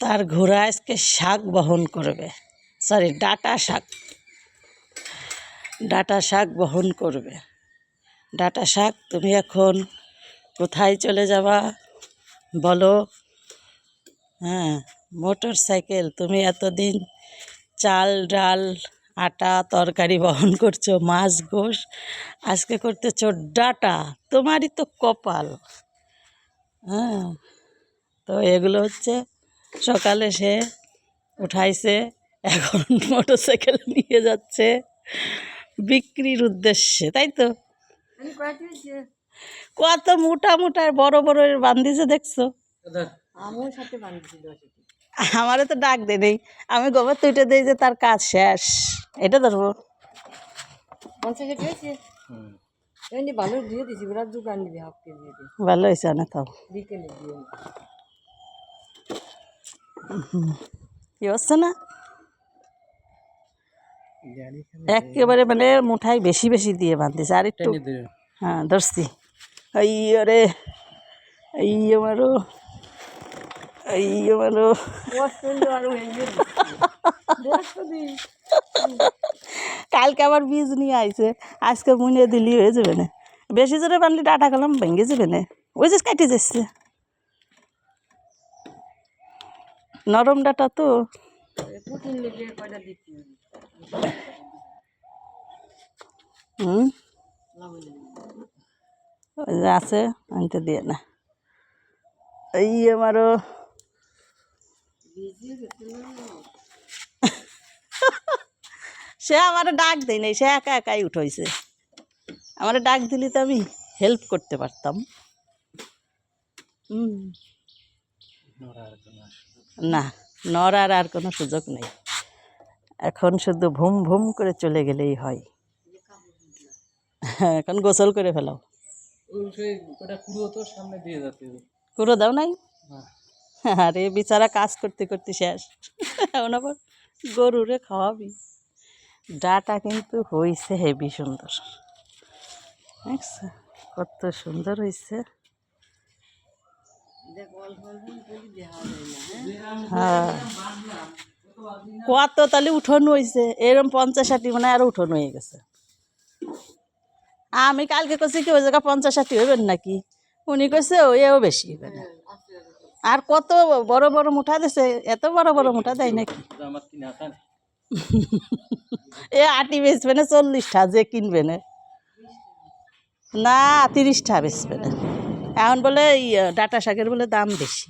তার ঘোড়া আজকে শাক বহন করবে। সরি ডাটা শাক। ডাটা শাক বহন করবে। ডাটা শাক, তুমি এখন কোথায় চলে যাবা? বলো। হ্যাঁ মোটর সাইকেল তুমি এতদিন চাল, ডাল, আটা, তরকারি বহন করছ, মাছ, গোশ, আজকে করতেছো ডাটা। তোমারই তো কপাল। হ্যাঁ তো এগুলো হচ্ছে সকালে সে উঠাইছে এখন মোটর সাইকেল নিয়ে যাচ্ছে। বিক্রির উদ্দেশ্যে তাই তো? কত মোটা মোটা বড় বড় বান্ধিছে দেখছ? আমার তো ডাক দে নেই। আমি গোবর তুইটা দিই যে তার কাজ শেষ। এটা ধরবো। ভালো দিয়ে দিছি ওরা দোকান দিবে হাফ কেজি দিয়ে। ভালো হয়েছে না তো। বিকেলে কি হচ্ছে না? একেবারে মানে মুঠাই বেশি বেশি দিয়ে বাঁধতেছে আর একটু হ্যাঁ ধরছি। এই রে এই আমারও এই আমারও কালকে আবার বীজ নিয়ে আইছে আজকে মুনে দিলি হয়ে যাবে না। বেশি জোরে বানলি ডাটা কলম ভেঙে যাবে না। ওই যে কাটে যাচ্ছে। নরম ডাটা তো। হুম। ওই যে আছে, আনতে দিয়ে না। এই আমারও। সে আমার ডাক দেয় নাই, সে একা একাই উঠাইছে। আমার ডাক দিলে তো আমি হেল্প করতে পারতাম। হুম। না, নড়ার আর কোনো সুযোগ নেই। এখন শুধু ভুম ভুম করে চলে গেলেই হয়। এখন গোসল করে ফেলাও। কুড়ো দাও নাই? আরে বিচারা কাজ করতে করতে শেষ। আবার গরুরে খাওয়াবি। ডাটা কিন্তু হয়েছে হেভি সুন্দর। কত সুন্দর হয়েছে হ্যাঁ? কত তাহলে উঠোন হয়েছে এরম পঞ্চাশ ষাটি মানে আরও উঠোন হয়ে গেছে। আমি কালকে কছি কি, ওই জায়গা পঞ্চাশ ষাটি হইবেন নাকি? উনি কইছে এও বেশি হবে না। আর কত বড় বড় মুঠা দিছে? এত বড় বড় মুঠা দেয় নাকি? এ আটি বেচবে না, চল্লিশটা যে কিনবে না। না, তিরিশটা বেচবে না। এখন বলে ডাটা শাকের বলে দাম বেশি।